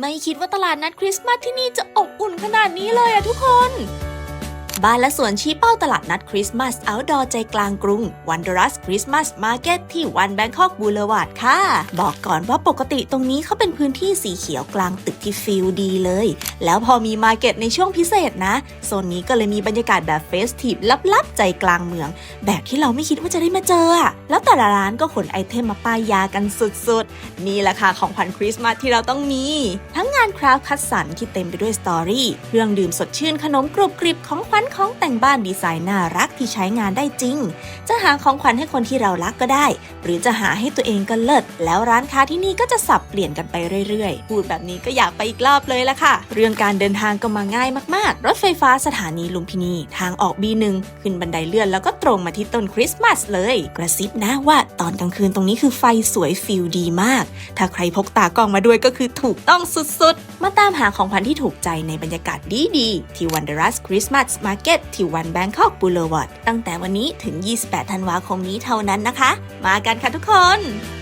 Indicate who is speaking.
Speaker 1: ไม่คิดว่าตลาดนัดคริสต์มาสที่นี่จะอบอุ่นขนาดนี้เลยอะทุกคน บ้านและสวนชี้เป้าตลาดนัดคริสต์มาสเอาดอใจกลางกรุงวันดรัสคริสต์มาสมาร์เก็ตที่วันแบงคอกบูเลวาร์ดค่ะ บอกก่อนว่าปกติตรงนี้เขาเป็นพื้นที่สีเขียวกลางตึกที่ฟิลดีเลย แล้วพอมีมาร์เก็ตในช่วงพิเศษนะ โซนนี้ก็เลยมีบรรยากาศแบบเฟสทีฟลับๆ ใจกลางเมือง แบบที่เราไม่คิดว่าจะได้มาเจอ แล้วแต่ละร้านก็ขนไอเทมมาป้ายยากันสุดๆ นี่แหละค่ะของขวัญคริสต์มาสที่เราต้องมี ทั้งานคราฟคัดสรรที่เต็มไปด้วยสตอรี่เครื่องดื่มสดชื่นขนมกรุบกริบของขวัญของแต่งบ้านดีไซน์น่ารักที่ใช้งานได้จริง จะหาของขวัญให้คนที่เรารักก็ได้ หรือจะหาให้ตัวเองก็เลิศแล้วร้านค้าที่นี่ก็จะสับเปลี่ยนกันไปเรื่อยๆ พูดแบบนี้ก็อยากไปอีกรอบเลยละค่ะ เรื่องการเดินทางก็มาง่ายมากๆ รถไฟฟ้าสถานีลุมพินี ทางออก B1 ขึ้นบันไดเลื่อนแล้วก็ตรงมาที่ต้นคริสต์มาสเลย กระซิบนะว่าตอนกลางคืนตรงนี้คือไฟสวยฟิลดีมาก ถ้าใครพกตากล้องมาด้วยก็คือถูกต้องสุดสุดๆ มาตามหาของขวัญที่ถูกใจในบรรยากาศดีๆ ที่ Wanderlust Christmas Market ที่วัน Bangkok Boulevard ตั้งแต่วันนี้ถึง 28 ธันวาคมนี้เท่านั้นนะคะ มากันค่ะทุกคน